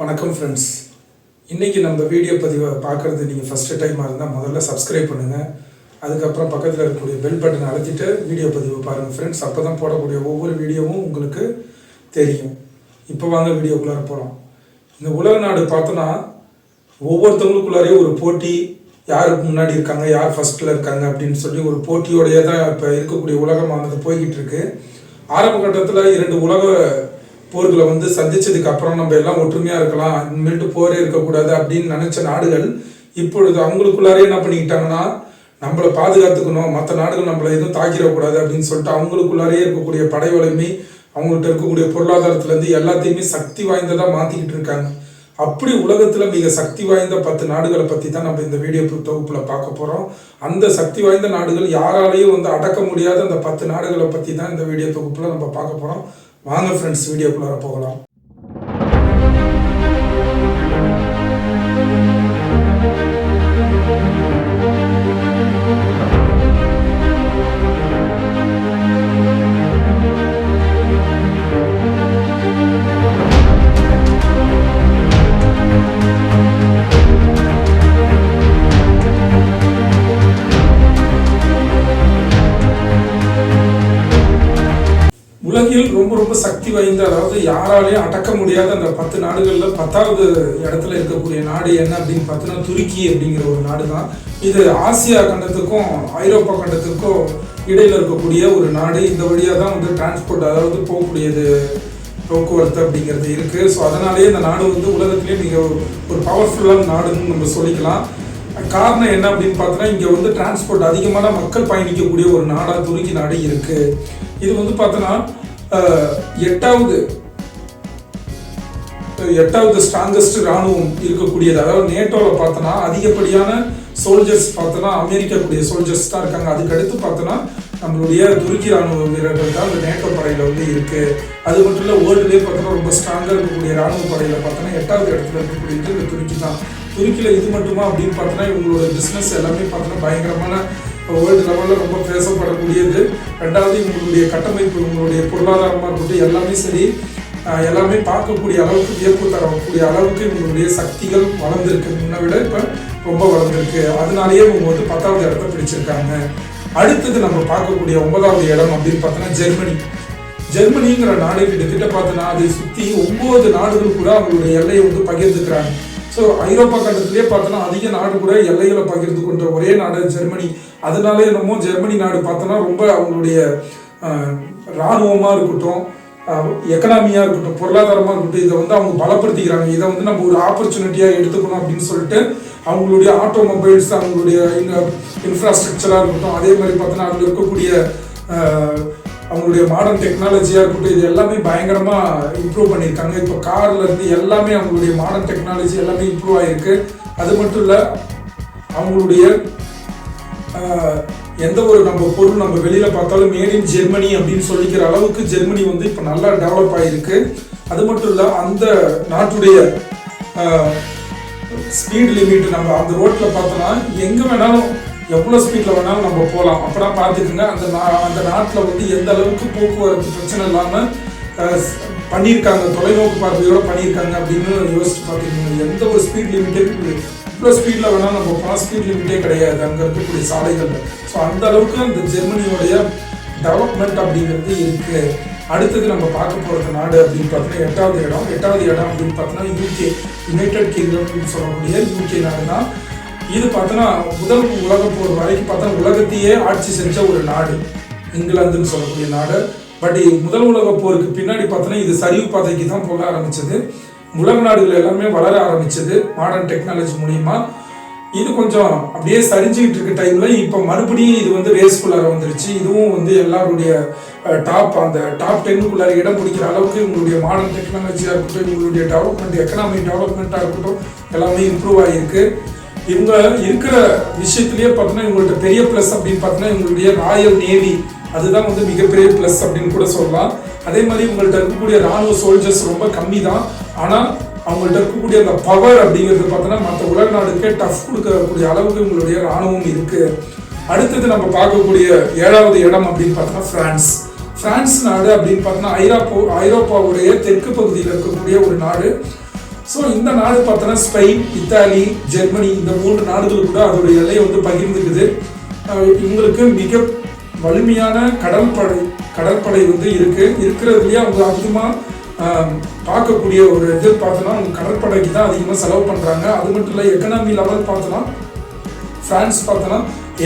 வணக்கம் ஃப்ரெண்ட்ஸ் இன்றைக்கி நம்ம வீடியோ பதிவை பார்க்குறது நீங்கள் ஃபஸ்ட்டு டைமாக இருந்தால் முதல்ல சப்ஸ்கிரைப் பண்ணுங்கள் அதுக்கப்புறம் பக்கத்தில் இருக்கக்கூடிய பெல் பட்டனை அழுத்திட்டு வீடியோ பதிவை பாருங்கள் ஃப்ரெண்ட்ஸ் அப்போ தான் போடக்கூடிய ஒவ்வொரு வீடியோவும் உங்களுக்கு தெரியும். இப்போ வாங்க வீடியோக்குள்ளார போகிறோம் இந்த உலக நாடு பார்த்தோன்னா ஒவ்வொருத்தவங்களுக்குள்ளாரையும் ஒரு போட்டி யாருக்கு முன்னாடி இருக்காங்க யார் ஃபஸ்ட்டில் இருக்காங்க அப்படின்னு சொல்லி ஒரு போட்டியோடையே தான் இப்போ இருக்கக்கூடிய உலகமானது போய்கிட்டு இருக்கு. ஆரம்ப கட்டத்தில் இரண்டு உலக போர்களை வந்து சந்திச்சதுக்கு அப்புறம் நம்ம எல்லாம் ஒற்றுமையா இருக்கலாம் இனிமேட்டு போரே இருக்கக்கூடாது அப்படின்னு நினைச்ச நாடுகள் இப்பொழுது அவங்களுக்குள்ளாரே என்ன பண்ணிக்கிட்டாங்கன்னா நம்மளை பாதுகாத்துக்கணும் மற்ற நாடுகள் நம்மளை எதுவும் தாக்கிடக்கூடாது அப்படின்னு சொல்லிட்டு அவங்களுக்குள்ளாரே இருக்கக்கூடிய படை வலிமை அவங்கள்ட்ட இருக்கக்கூடிய பொருளாதாரத்துல இருந்து எல்லாத்தையுமே சக்தி வாய்ந்ததா மாத்திக்கிட்டு இருக்காங்க. அப்படி உலகத்துல மிக சக்தி வாய்ந்த பத்து நாடுகளை பத்தி தான் நம்ம இந்த வீடியோ தொகுப்புல பார்க்க போறோம். அந்த சக்தி வாய்ந்த நாடுகள் யாராலையும் வந்து அடக்க முடியாத அந்த பத்து நாடுகளை பத்தி தான் இந்த வீடியோ தொகுப்புல நம்ம பார்க்க போறோம். வாங்க ஃப்ரெண்ட்ஸ் வீடியோக்குள்ளார போகலாம். சக்தி வாய்ந்த அதாவது யாராலையும் அடக்க முடியாத அந்த பத்து நாடுகளில் பத்தாவது இடத்துல இருக்கக்கூடிய நாடு என்ன அப்படின்னு பார்த்தோன்னா துருக்கி அப்படிங்கிற ஒரு நாடு தான் இது ஆசியா கண்டத்துக்கும் ஐரோப்பா கண்டத்துக்கும் இடையில் இருக்கக்கூடிய ஒரு நாடு. இந்த வழியாக தான் வந்து டிரான்ஸ்போர்ட் அதாவது போகக்கூடியது போக்குவரத்து அப்படிங்கிறது இருக்குது ஸோ அதனாலேயே இந்த நாடு வந்து உலகத்திலேயே மிக ஒரு பவர்ஃபுல்லான நாடுன்னு நம்ம சொல்லிக்கலாம். காரணம் என்ன அப்படின்னு பார்த்தோன்னா இங்கே வந்து டிரான்ஸ்போர்ட் அதிகமான மக்கள் பயணிக்கக்கூடிய ஒரு நாடாக துருக்கி நாடு இருக்குது இது வந்து பார்த்தோன்னா எட்டாவது எட்டாவது ஸ்ட்ராங்கஸ்ட் ராணுவம் இருக்கக்கூடியது. அதாவது நேட்டோவில் பார்த்தோன்னா அதிகப்படியான சோல்ஜர்ஸ் பார்த்தோன்னா அமெரிக்கா கூடிய சோல்ஜர்ஸ் தான் இருக்காங்க. அதுக்கடுத்து பார்த்தோன்னா நம்மளுடைய துருக்கி ராணுவ வீரர்கள் தான் அந்த நேட்டோ படையில் வந்து இருக்கு. அது மட்டும் இல்லை வேர்ல்டுலேயே பார்த்தோன்னா ரொம்ப ஸ்ட்ராங்காக இருக்கக்கூடிய ராணுவ படையில் பார்த்தோன்னா எட்டாவது இடத்துல இருக்கக்கூடியது இந்த துருக்கி தான். துருக்கியில் இது மட்டுமா அப்படின்னு பார்த்தோன்னா இவங்களோட பிஸ்னஸ் எல்லாமே பார்த்தோன்னா பயங்கரமான வேர்ல்டு லெவலில் ரொம்ப பேசப்படக்கூடியது. ரெண்டாவது உங்களுடைய கட்டமைப்பு உங்களுடைய பொருளாதாரமாக இருக்கட்டும் எல்லாமே சரி. எல்லாமே பார்க்கக்கூடிய அளவுக்கு வியப்பு தரக்கூடிய அளவுக்கு இவங்களுடைய சக்திகள் வளர்ந்துருக்கு. முன்ன விட இப்போ ரொம்ப வளர்ந்துருக்கு. அதனாலேயே இவங்க வந்து பத்தாவது இடத்த பிடிச்சிருக்காங்க. அடுத்தது நம்ம பார்க்கக்கூடிய ஒன்பதாவது இடம் அப்படின்னு பார்த்தோன்னா ஜெர்மனி. ஜெர்மனிங்கிற நாடு கிட்டத்தட்ட பார்த்தோன்னா அதை சுற்றி ஒன்பது நாடுகள் கூட அவங்களுடைய எல்லையை வந்து பகிர்ந்துக்கிறாங்க. ஸோ ஐரோப்பா கண்டத்திலே பார்த்தோன்னா அதிக நாடு கூட எல்லைகளை பகிர்ந்து கொண்ட ஒரே நாடு ஜெர்மனி. அதனாலே என்னமோ ஜெர்மனி நாடு பார்த்தோன்னா ரொம்ப அவங்களுடைய இராணுவமாக இருக்கட்டும் எக்கனாமியாக இருக்கட்டும் பொருளாதாரமாக இருக்கட்டும் இதை வந்து அவங்க பலப்படுத்திக்கிறாங்க. இதை வந்து நம்ம ஒரு ஆப்பர்ச்சுனிட்டியாக எடுத்துக்கணும் அப்படின்னு சொல்லிட்டு அவங்களுடைய ஆட்டோமொபைல்ஸ் அவங்களுடைய இன்ஃப்ராஸ்ட்ரக்சராக இருக்கட்டும் அதே மாதிரி பார்த்தோன்னா அதில் இருக்கக்கூடிய அவங்களுடைய மாடர்ன் டெக்னாலஜியாக இருக்கட்டும் இது எல்லாமே பயங்கரமாக இம்ப்ரூவ் பண்ணியிருக்காங்க. இப்போ கார்லேருந்து எல்லாமே அவங்களுடைய மாடர்ன் டெக்னாலஜி எல்லாமே இம்ப்ரூவ் ஆகிருக்கு அது மட்டும் இல்லை அவங்களுடைய எந்த ஒரு நம்ம பொருள் நம்ம வெளியில் பார்த்தாலும் மேட் இன் ஜெர்மனி அப்படின்னு சொல்லிக்கிற அளவுக்கு ஜெர்மனி வந்து இப்போ நல்லா டெவலப் ஆகிருக்கு அது மட்டும் இல்லை அந்த நாட்டுடைய ஸ்பீட் லிமிட் நம்ம அந்த ரோட்டில் பார்த்தோன்னா எங்கே வேணாலும் எவ்வளோ ஸ்பீடில் வேணாலும் நம்ம போகலாம் அப்பதான் பார்த்துக்குங்க அந்த நா- அந்த நாட்டில் வந்து எந்த அளவுக்கு போக்குவரத்து பிரச்சனை இல்லாமல் பண்ணியிருக்காங்க தொலைநோக்கு பார்வையோட பண்ணியிருக்காங்க அப்படின்னு யோசிச்சு பார்த்துக்கோங்க. எந்த ஒரு ஸ்பீட் லிமிட்டே இவ்வளோ ஸ்பீடில் வேணால் நம்ம போனால் ஸ்பீட் லிமிட்டே கிடையாது அங்கே இருக்கக்கூடிய சாலைகளில். ஸோ அந்த அளவுக்கு அந்த ஜெர்மனியோடைய டெவலப்மெண்ட் அப்படிங்கிறது இருக்குது அடுத்தது நம்ம பார்க்க போகிறது நாடு அப்படின்னு பார்த்தோன்னா எட்டாவது இடம். எட்டாவது இடம் அப்படின்னு பார்த்தோன்னா யூகே யுனைடெட் கிங்டம் அப்படின்னு சொல்லக்கூடிய யூகே நாடு தான் இது பார்த்தோன்னா முதல் உலக போர் வரைக்கும் பார்த்தா உலகத்தையே ஆட்சி செஞ்ச ஒரு நாடு. இங்கிலாந்துன்னு சொல்லக்கூடிய நாடு. பட் முதல் உலக போருக்கு பின்னாடி பார்த்தோன்னா இது சரிவு பாதைக்கு தான் போக ஆரம்பிச்சது. உலக நாடுகள் எல்லாமே வளர ஆரம்பிச்சது மாடர்ன் டெக்னாலஜி மூலியமா. இது கொஞ்சம் அப்படியே சரிஞ்சுக்கிட்டு இருக்க டைம்ல இப்போ மறுபடியும் இது வந்து ரேஸ்குள்ளார வந்துருச்சு. இதுவும் வந்து எல்லாருடைய டாப் அந்த டாப் டென்னுக்குள்ளார இடம் பிடிக்கிற அளவுக்கு உங்களுடைய மாடர்ன் டெக்னாலஜியாக இருக்கட்டும் உங்களுடைய டெவலப்மெண்ட் எக்கனாமிக் டெவலப்மெண்ட்டாக இருக்கட்டும் எல்லாமே இம்ப்ரூவ் ஆகியிருக்கு இவங்க இருக்கிற விஷயத்திலேயே பார்த்தோன்னா இவங்கள்ட்ட பெரிய ப்ளஸ் அப்படின்னு பார்த்தோன்னா இவங்களுடைய ராயல் நேவி. அதுதான் வந்து மிகப்பெரிய ப்ளஸ் அப்படின்னு கூட சொல்லலாம். அதே மாதிரி இவங்கள்ட்ட இருக்கக்கூடிய ராணுவ சோல்ஜர்ஸ் ரொம்ப கம்மி தான் ஆனால் அவங்கள்ட்ட இருக்கக்கூடிய அந்த பவர் அப்படிங்கிறது பார்த்தோன்னா மற்ற உலக நாடுக்கே டஃப் கொடுக்கக்கூடிய அளவுக்கு உங்களுடைய ராணுவம் இருக்கு. அடுத்தது நம்ம பார்க்கக்கூடிய ஏழாவது இடம் அப்படின்னு பார்த்தோன்னா பிரான்ஸ் பிரான்ஸ் நாடு அப்படின்னு பார்த்தோன்னா ஐரோப்பா ஐரோப்பாவுடைய தெற்கு பகுதியில் இருக்கக்கூடிய ஒரு நாடு. ஸோ இந்த நாடு பார்த்தோன்னா ஸ்பெயின் இத்தாலி ஜெர்மனி இந்த மூன்று நாடுகள் கூட அதோட எல்லையை வந்து பகிர்ந்துக்குது. இவங்களுக்கு மிக வலிமையான கடற்படை கடற்படை வந்து இருக்கு. இருக்கிறதுலயே அவங்க அதிகமாக பார்க்கக்கூடிய ஒரு இது பார்த்தோன்னா அவங்க கடற்படைக்கு தான் அதிகமாக செலவு பண்ணுறாங்க அது மட்டும் இல்லை எக்கனாமி லெவல் பார்த்தோன்னா பிரான்ஸ் பார்த்தோன்னா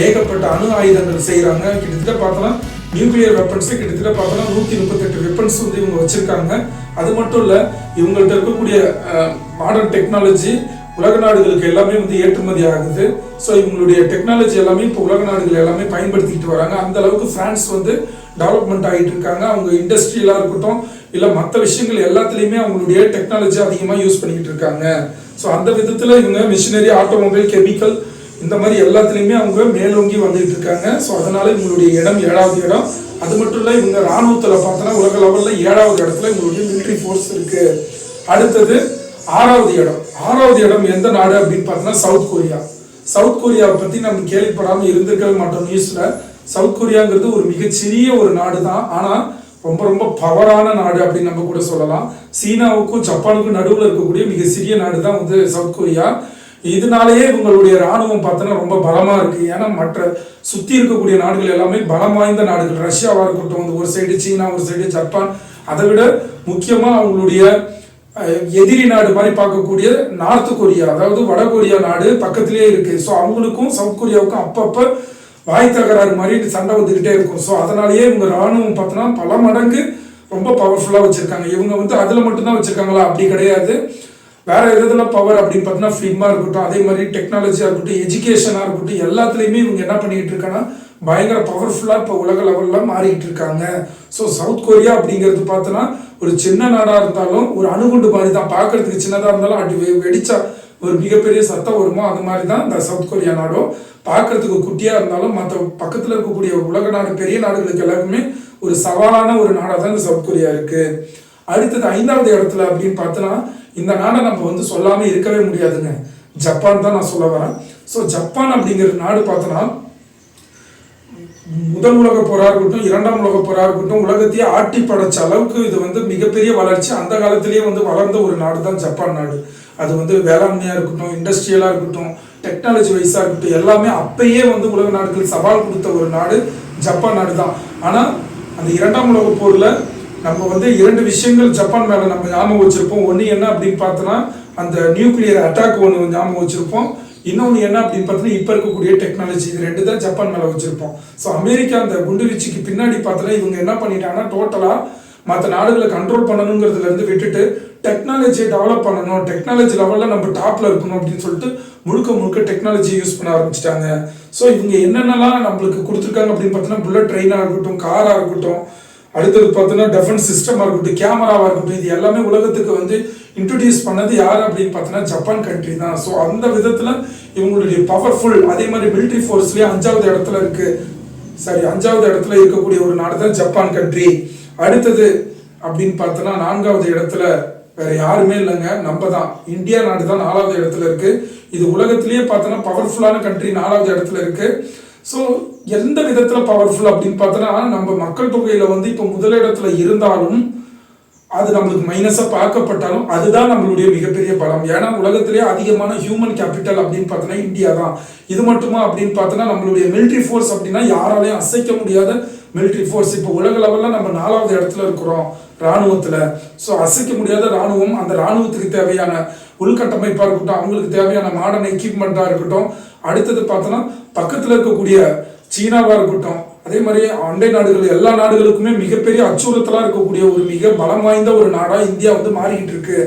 ஏகப்பட்ட அணு ஆயுதங்கள் செய்கிறாங்க கிட்டத்தட்ட பார்த்தோன்னா நியூக்ளியர் வெப்பன்ஸ் கிட்டத்தட்ட பார்த்தோன்னா நூற்றி முப்பத்தெட்டு வெப்பன்ஸ் வந்து இவங்க வச்சிருக்காங்க. அது மட்டும் இல்லை இவங்கள்ட்ட இருக்கக்கூடிய மாடர்ன் டெக்னாலஜி உலக நாடுகளுக்கு எல்லாமே வந்து ஏற்றுமதி ஆகுது. ஸோ இவங்களுடைய டெக்னாலஜி எல்லாமே இப்போ உலக நாடுகள் எல்லாமே பயன்படுத்திக்கிட்டு வராங்க. அந்த அளவுக்கு பிரான்ஸ் வந்து டெவலப்மெண்ட் ஆகிட்டு இருக்காங்க. அவங்க இண்டஸ்ட்ரியலாக இருக்கட்டும் இல்லை மற்ற விஷயங்கள் எல்லாத்துலேயுமே அவங்களுடைய டெக்னாலஜி அதிகமாக யூஸ் பண்ணிக்கிட்டு இருக்காங்க. ஸோ அந்த விதத்தில் இவங்க மிஷினரி ஆட்டோமொபைல் கெமிக்கல் இந்த மாதிரி எல்லாத்துலேயுமே அவங்க மேலோங்கி வந்துகிட்டு இருக்காங்க. ஸோ அதனால இவங்களுடைய இடம் ஏழாவது இடம். அது மட்டும் இல்லை இவங்க ராணுவத்தில் பார்த்தோன்னா உலக லெவலில் ஏழாவது இடத்துல இவங்களுடைய மிலிட்ரி ஃபோர்ஸ் இருக்கு. அடுத்தது ஆறாவது இடம். ஆறாவது இடம் எந்த நாடு அப்படின்னு பார்த்தோன்னா சவுத் கொரியா. சவுத் கொரியாவை பற்றி நம்ம கேள்விப்படாமல் இருந்திருக்கவே மாட்டோம் நியூஸில் சவுத் கொரியாங்கிறது ஒரு மிகச்சிறிய ஒரு நாடு தான் ஆனால் ரொம்ப ரொம்ப பவரான நாடு அப்படின்னு நம்ம கூட சொல்லலாம். சீனாவுக்கும் ஜப்பானுக்கும் நடுவில் இருக்கக்கூடிய மிக சிறிய நாடு தான் வந்து சவுத் கொரியா. இதனாலேயே இவங்களுடைய ராணுவம் பார்த்தோன்னா ரொம்ப பலமாக இருக்கு. ஏன்னா மற்ற சுற்றி இருக்கக்கூடிய நாடுகள் எல்லாமே பலம் வாய்ந்த நாடுகள். ரஷ்யாவாக இருக்கட்டும் வந்து ஒரு சைடு சீனா ஒரு சைடு ஜப்பான். அதை விட முக்கியமாக அவங்களுடைய எதிரி நாடு மாதிரி பார்க்கக்கூடிய நார்த் கொரியா அதாவது வட கொரியா நாடு பக்கத்திலேயே இருக்கு. ஸோ அவங்களுக்கும் சவுத் கொரியாவுக்கும் அப்பப்போ வாய் தகராறு மாதிரி சண்டை வந்துக்கிட்டே இருக்கும். ஸோ அதனாலேயே இவங்க ராணுவம் பார்த்தோன்னா பல மடங்கு ரொம்ப பவர்ஃபுல்லாக வச்சுருக்காங்க. இவங்க வந்து அதில் மட்டும்தான் வச்சுருக்காங்களா? அப்படி கிடையாது. வேற எதுல பவர் அப்படின்னு பார்த்தீங்கன்னா ஃபிலிமாக இருக்கட்டும் அதே மாதிரி டெக்னாலஜியாக இருக்கட்டும் எஜுகேஷனாக இருக்கட்டும் எல்லாத்துலேயுமே இவங்க என்ன பண்ணிட்டு இருக்காங்கன்னா பயங்கர பவர்ஃபுல்லாக இப்போ உலக லெவலில் மாறிட்டு இருக்காங்க. ஸோ சவுத் கொரியா அப்படிங்கிறது பார்த்தோன்னா ஒரு சின்ன நாடாக இருந்தாலும் ஒரு அணுகுண்டு மாதிரி தான் பார்க்கறதுக்கு சின்னதாக இருந்தாலும் அடி வெ- வெடிச்சா ஒரு மிகப்பெரிய சத்தம் வருமோ அது மாதிரி தான் இந்த சவுத் கொரியா நாடும். பார்க்கறதுக்கு குட்டியாக இருந்தாலும் மற்ற பக்கத்தில் இருக்கக்கூடிய உலக நாடு பெரிய நாடுகளுக்கு எல்லாருக்குமே ஒரு சவாலான ஒரு நாடாக தான் இந்த சவுத் கொரியா இருக்கு. அடுத்தது ஐந்தாவது இடத்துல அப்படின்னு பார்த்தோன்னா இந்த நாடை நம்ம வந்து சொல்லாமல் இருக்கவே முடியாதுங்க. ஜப்பான் தான் நான் சொல்ல வரேன். ஸோ ஜப்பான் அப்படிங்கிற நாடு பார்த்தோன்னா முதல் உலக போராக இருக்கட்டும் இரண்டாம் உலக போராக இருக்கட்டும் உலகத்தையே ஆட்டி படைச்ச அளவுக்கு இது வந்து மிகப்பெரிய வளர்ச்சி. அந்த காலத்திலேயே வந்து வளர்ந்த ஒரு நாடு தான் ஜப்பான் நாடு. அது வந்து வேளாண்மையா இருக்கட்டும் இண்டஸ்ட்ரியலா இருக்கட்டும் டெக்னாலஜி வைஸா இருக்கட்டும் எல்லாமே அப்பயே வந்து உலக நாடுகள் சவால் கொடுத்த ஒரு நாடு ஜப்பான் நாடு தான். ஆனா அந்த இரண்டாம் உலக போர்ல நம்ம வந்து இரண்டு விஷயங்கள் ஜப்பான் மேலே நம்ம ஞாபகம் வச்சிருப்போம். ஒன்று என்ன அப்படின்னு பார்த்தோன்னா அந்த நியூக்ளியர் அட்டாக் ஒன்று ஞாபகம் வச்சிருப்போம். இன்னொன்று என்ன அப்படின்னு பார்த்தீங்கன்னா இப்போ இருக்கக்கூடிய டெக்னாலஜி. இது ரெண்டு தான் ஜப்பான் மேலே வச்சிருப்போம். ஸோ அமெரிக்கா அந்த குண்டுவீச்சுக்கு பின்னாடி பார்த்தோன்னா இவங்க என்ன பண்ணிட்டாங்கன்னா டோட்டலாக மற்ற நாடுகளை கண்ட்ரோல் பண்ணணுங்கிறதுலேருந்து விட்டுட்டு டெக்னாலஜியை டெவலப் பண்ணணும். டெக்னாலஜி லெவலில் நம்ம டாப்பில் இருக்கணும் அப்படின்னு சொல்லிட்டு முழுக்க முழுக்க டெக்னாலஜி யூஸ் பண்ண ஆரம்பிச்சிட்டாங்க. ஸோ இவங்க என்னென்னலாம் நம்மளுக்கு கொடுத்துருக்காங்க அப்படின்னு பார்த்தோன்னா புல்லட் ட்ரெயினாக இருக்கட்டும் காராக இருக்கட்டும் அடுத்தது பார்த்தோன்னா டெஃபென்ஸ் சிஸ்டமாக இருக்கட்டும் கேமராவாக இருக்கட்டும் இது எல்லாமே உலகத்துக்கு வந்து இன்ட்ரடியூஸ் பண்ணது யார் அப்படின்னு பார்த்தோன்னா ஜப்பான் கண்ட்ரி தான். ஸோ அந்த விதத்தில் இவங்களுடைய பவர்ஃபுல் அதே மாதிரி மிலிட்ரி ஃபோர்ஸ்லேயே அஞ்சாவது இடத்துல இருக்கு. சரி அஞ்சாவது இடத்துல இருக்கக்கூடிய ஒரு நாடு தான் ஜப்பான் கண்ட்ரி அடுத்தது அப்படின்னு பார்த்தோன்னா நான்காவது இடத்துல வேற யாருமே இல்லைங்க நம்ம தான். இந்தியா நாடு தான் நாலாவது இடத்துல இருக்கு. இது உலகத்திலேயே பார்த்தோன்னா பவர்ஃபுல்லான கண்ட்ரி நாலாவது இடத்துல இருக்கு. ஸோ எந்த விதத்தில் பவர்ஃபுல் அப்படின்னு பார்த்தோன்னா நம்ம மக்கள் தொகையில் வந்து இப்போ முதலிடத்துல இருந்தாலும் அது நம்மளுக்கு மைனஸாக பார்க்கப்பட்டாலும் அதுதான் நம்மளுடைய மிகப்பெரிய பலம். ஏன்னா உலகத்திலே அதிகமான ஹியூமன் கேபிட்டல் அப்படின்னு பார்த்தோன்னா இந்தியா தான். இது மட்டுமா அப்படின்னு பார்த்தோன்னா நம்மளுடைய மிலிட்ரி ஃபோர்ஸ் அப்படின்னா யாராலையும் அசைக்க முடியாத மிலிட்ரி ஃபோர்ஸ் இப்போ உலக லெவலில் நம்ம நாலாவது இடத்துல இருக்கிறோம் ராணுவத்தில் ஸோ அசைக்க முடியாத ராணுவம் அந்த ராணுவத்துக்கு தேவையான உள்கட்டமைப்பாக இருக்கட்டும் அவங்களுக்கு தேவையான மாடர்ன் எக்யூப்மெண்ட்டாக இருக்கட்டும் அடுத்தது பார்த்தோன்னா பக்கத்தில் இருக்கக்கூடிய சீனாவாக இருக்கட்டும் அதே மாதிரி அண்டை நாடுகள் எல்லா நாடுகளுக்குமே மிகப்பெரிய அச்சுறுத்தலாக இருக்கக்கூடிய ஒரு மிக பலம் வாய்ந்த ஒரு நாடாக இந்தியா வந்து மாறிக்கிட்டு இருக்கு.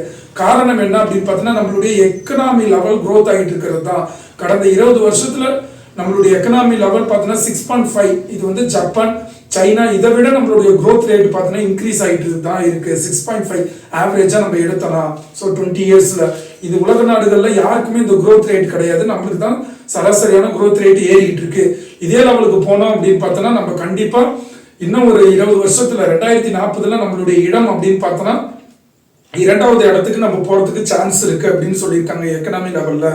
காரணம் என்ன அப்படின்னு பார்த்தீங்கன்னா நம்மளுடைய எக்கனாமி லெவல் க்ரோத் ஆகிட்டு இருக்கிறது தான். கடந்த இருபது வருஷத்துல நம்மளுடைய எக்கனாமி லெவல் பார்த்தீங்கன்னா சிக்ஸ் பாயிண்ட் ஃபைவ் இது வந்து ஜப்பான் சைனா இதை விட நம்மளுடைய க்ரோத் ரேட் பார்த்தீங்கன்னா இன்க்ரீஸ் ஆகிட்டு தான் இருக்கு. சிக்ஸ் பாயிண்ட் ஃபைவ் ஆவரேஜாக நம்ம எடுத்தலாம் ஸோ டுவெண்ட்டி இயர்ஸில் இது உலக நாடுகளில் யாருக்குமே இந்த க்ரோத் ரேட் கிடையாது. நம்மளுக்கு தான் சராசரியான குரோத் ரேட் ஏறிக்கிட்டு இருக்கு. இதே லெவலுக்கு போனோம் அப்படின்னு பார்த்தோன்னா நம்ம கண்டிப்பாக இன்னும் ஒரு இருபது வருஷத்துல ரெண்டாயிரத்தி நாற்பதுல நம்மளுடைய இடம் அப்படின்னு பார்த்தோன்னா இரண்டாவது இடத்துக்கு நம்ம போறதுக்கு சான்ஸ் இருக்கு அப்படின்னு சொல்லியிருக்காங்க எக்கனாமி லெவல்ல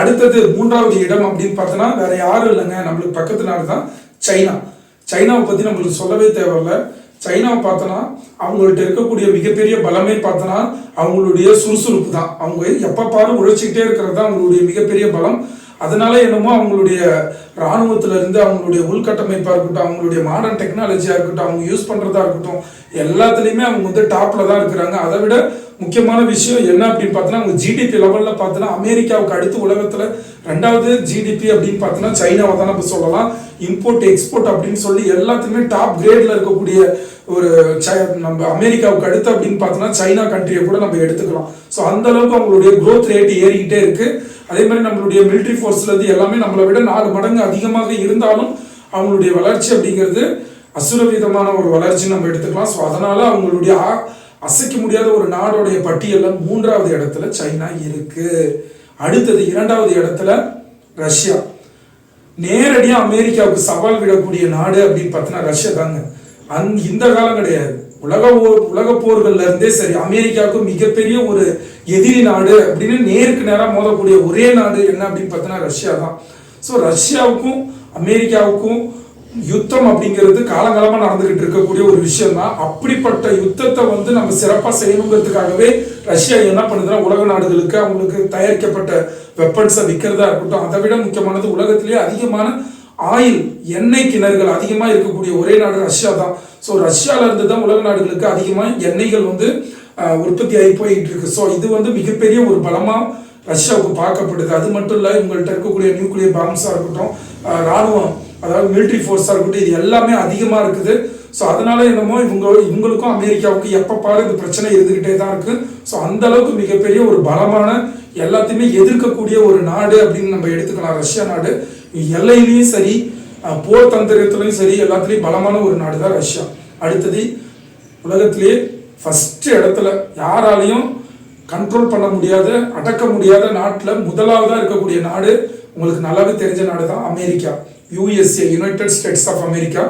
அடுத்தது மூன்றாவது இடம் அப்படின்னு பார்த்தோன்னா வேற யாரும் இல்லைங்க. நம்மளுக்கு பக்கத்து நாடு தான் சைனா. சைனாவை பத்தி நம்மளுக்கு சொல்லவே தேவையில்ல. சைனாவை பார்த்தோன்னா அவங்கள்ட்ட இருக்கக்கூடிய மிகப்பெரிய பலமே பார்த்தோன்னா அவங்களுடைய சுறுசுறுப்பு தான். அவங்க எப்போ பாரு உழைச்சிக்கிட்டே இருக்கிறது தான் அவங்களுடைய மிகப்பெரிய பலம். அதனால என்னமோ அவங்களுடைய இராணுவத்துல இருந்து அவங்களுடைய உள்கட்டமைப்பாக இருக்கட்டும் அவங்களுடைய மாடர்ன் டெக்னாலஜியாக இருக்கட்டும் அவங்க யூஸ் பண்ணுறதா இருக்கட்டும் எல்லாத்துலேயுமே அவங்க வந்து டாப்பில் தான் இருக்கிறாங்க. அதை விட முக்கியமான விஷயம் என்ன அப்படின்னு பார்த்தோன்னா அவங்க ஜிடிபி லெவலில் பார்த்தோன்னா அமெரிக்காவுக்கு அடுத்து உலகத்தில் ரெண்டாவது ஜிடிபி அப்படின்னு பார்த்தோன்னா சைனாவை தான் நம்ம சொல்லலாம். இம்போர்ட் எக்ஸ்போர்ட் அப்படின்னு சொல்லி எல்லாத்துக்குமே டாப் கிரேடில் இருக்கக்கூடிய ஒரு சை நம்ம அமெரிக்காவுக்கு அடுத்து அப்படின்னு பார்த்தோன்னா சைனா கண்ட்ரியை கூட நம்ம எடுத்துக்கலாம். ஸோ அந்த அளவுக்கு அவங்களுடைய க்ரோத் ரேட் ஏறிக்கிட்டே இருக்கு. அதே மாதிரி நம்மளுடைய மிலிட்ரி ஃபோர்ஸ்ல இருந்து எல்லாமே நம்மளை விட நாலு மடங்கு அதிகமாக இருந்தாலும் அவங்களுடைய வளர்ச்சி அப்படிங்கிறது அசுரவிதமான ஒரு வளர்ச்சி நம்ம எடுத்துக்கலாம். ஸோ அதனால அவங்களுடைய ஆ- அசைக்க முடியாத ஒரு நாடோடைய பட்டியலில் மூன்றாவது இடத்துல சைனா இருக்கு. அடுத்தது இரண்டாவது இடத்துல ரஷ்யா. நேரடியாக அமெரிக்காவுக்கு சவால் விடக்கூடிய நாடு அப்படின்னு பார்த்தீங்கன்னா ரஷ்யா தாங்க. அந் இந்த காலம் கிடையாது. உலக உலக போர்கள்ல இருந்தே சரி அமெரிக்காவுக்கும் மிகப்பெரிய ஒரு எதிரி நாடு அப்படின்னு நேருக்கு நேராக மோதக்கூடிய ஒரே நாடு என்ன அப்படின்னு பார்த்தீங்கன்னா ரஷ்யா தான். ஸோ ரஷ்யாவுக்கும் அமெரிக்காவுக்கும் யுத்தம் அப்படிங்கிறது காலங்காலமாக நடந்துகிட்டு இருக்கக்கூடிய ஒரு விஷயம் தான் அப்படிப்பட்ட யுத்தத்தை வந்து நம்ம சிறப்பாக செய்யணுங்கிறதுக்காகவே ரஷ்யா என்ன பண்ணுதுன்னா உலக நாடுகளுக்கு அவங்களுக்கு தயாரிக்கப்பட்ட வெப்பன்ஸை விற்கிறதா இருக்கட்டும் அதை விட முக்கியமானது உலகத்திலேயே அதிகமான ஆயில் எண்ணெய் கிணறுகள் அதிகமாக இருக்கக்கூடிய ஒரே நாடு ரஷ்யா தான். ஸோ ரஷ்யால இருந்து தான் உலக நாடுகளுக்கு அதிகமாக எண்ணெய்கள் வந்து உற்பத்தி ஆகி போயிட்டு இருக்கு ஸோ இது வந்து மிகப்பெரிய ஒரு பலமாக ரஷ்யாவுக்கு பார்க்கப்படுது. அது மட்டும் இல்லை இவங்கள்ட்ட இருக்கக்கூடிய நியூக்ளியர் பாம்ஸாக இருக்கட்டும் ராணுவம் அதாவது மிலிட்ரி ஃபோர்ஸாக இருக்கட்டும் இது எல்லாமே அதிகமாக இருக்குது. ஸோ அதனால என்னமோ இவங்க இவங்களுக்கும் அமெரிக்காவுக்கும் எப்போ பாரு இந்த பிரச்சனை இருந்துகிட்டே தான் இருக்கு. ஸோ அந்த அளவுக்கு மிகப்பெரிய ஒரு பலமான எல்லாத்தையுமே எதிர்க்கக்கூடிய ஒரு நாடு அப்படின்னு நம்ம எடுத்துக்கலாம். ரஷ்யா நாடு எல்லையிலையும் சரி போர் தந்திரத்துலையும் சரி எல்லாத்துலேயும் பலமான ஒரு நாடு தான் ரஷ்யா. அடுத்தது உலகத்திலேயே ஃபஸ்ட்டு இடத்துல யாராலையும் கண்ட்ரோல் பண்ண முடியாத அடக்க முடியாத நாட்டில் முதலாவதாக இருக்கக்கூடிய நாடு உங்களுக்கு நல்லாவே தெரிஞ்ச நாடு தான் America. USA united states of America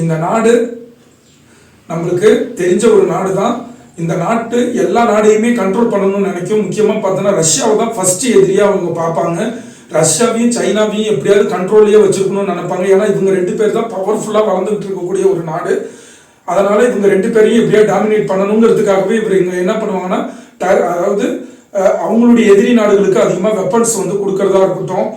இந்த நாடு நம்மளுக்கு தெரிஞ்ச ஒரு நாடு தான். இந்த நாட்டு எல்லா நாடையுமே கண்ட்ரோல் பண்ணணும்னு நினைக்கும். முக்கியமாக பார்த்தோன்னா ரஷ்யாவை தான் ஃபஸ்ட்டு எதிரியாக அவங்க பார்ப்பாங்க. ரஷ்யாவையும் சைனாவையும் எப்படியாவது கண்ட்ரோல்லையே வச்சுருக்கணும்னு நினைப்பாங்க. ஏன்னா இவங்க ரெண்டு பேர் தான் பவர்ஃபுல்லாக வளர்ந்துட்டு இருக்கக்கூடிய ஒரு நாடு. அதனால இவங்க ரெண்டு பேரையும் எப்படியா டாமினேட் பண்ணணுங்கிறதுக்காகவே இவர் இவங்க என்ன பண்ணுவாங்கன்னா அதாவது அவங்களுடைய எதிரி நாடுகளுக்கு அதிகமாக வெப்பன்ஸ் வந்து கொடுக்கறதா இருக்கட்டும்.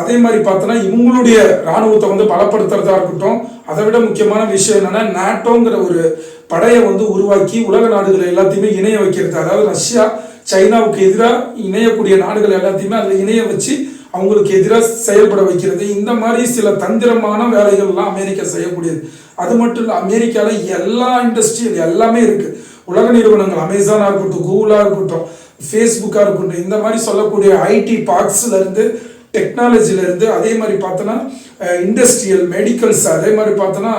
அதே மாதிரி பார்த்தோன்னா இவங்களுடைய ராணுவத்தை வந்து பலப்படுத்துறதா இருக்கட்டும். அதை விட முக்கியமான விஷயம் என்னன்னா நாட்டோங்கிற ஒரு படையை வந்து உருவாக்கி உலக நாடுகள் எல்லாத்தையுமே இணைய வைக்கிறது. அதாவது ரஷ்யா சைனாவுக்கு எதிராக இணையக்கூடிய நாடுகள் எல்லாத்தையுமே அதில் இணைய வச்சு அவங்களுக்கு எதிராக செயல்பட வைக்கிறது. இந்த மாதிரி சில தந்திரமான வேலைகள்லாம் அமெரிக்கா செய்யக்கூடியது. அது மட்டும் இல்லை அமெரிக்காவில் எல்லா இண்டஸ்ட்ரியல் எல்லாமே இருக்கு. உலக நிறுவனங்கள் அமேசானாக இருக்கட்டும் கூகுளாக இருக்கட்டும் ஃபேஸ்புக்காக இருக்கட்டும் இந்த மாதிரி சொல்லக்கூடிய ஐடி பார்க்ஸ்ல இருந்து டெக்னாலஜில இருந்து அதே மாதிரி பார்த்தோன்னா இண்டஸ்ட்ரியல் மெடிக்கல்ஸ் அதே மாதிரி பார்த்தோன்னா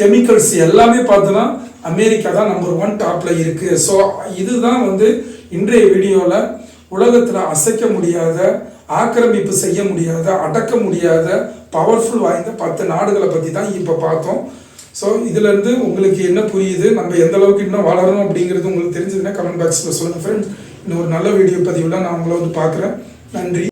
கெமிக்கல்ஸ் எல்லாமே பார்த்தோன்னா அமெரிக்கா தான் நம்பர் ஒன் டாப்ல இருக்கு. ஸோ இதுதான் வந்து இன்றைய வீடியோவில் உலகத்தில் அசைக்க முடியாத ஆக்கிரமிப்பு செய்ய முடியாத அடக்க முடியாத பவர்ஃபுல் வாய்ந்த பத்து நாடுகளை பற்றி தான் இப்போ பார்த்தோம். ஸோ இதுலேருந்து உங்களுக்கு என்ன புரியுது? நம்ம எந்த அளவுக்கு இன்னும் வளரணும் அப்படிங்கிறது உங்களுக்கு தெரிஞ்சதுன்னா கமெண்ட் பாக்ஸில் சொல்லுங்கள் ஃப்ரெண்ட்ஸ் இன்னும் ஒரு நல்ல வீடியோ பதிவில் நான் உங்களை வந்து பார்க்குறேன். நன்றி.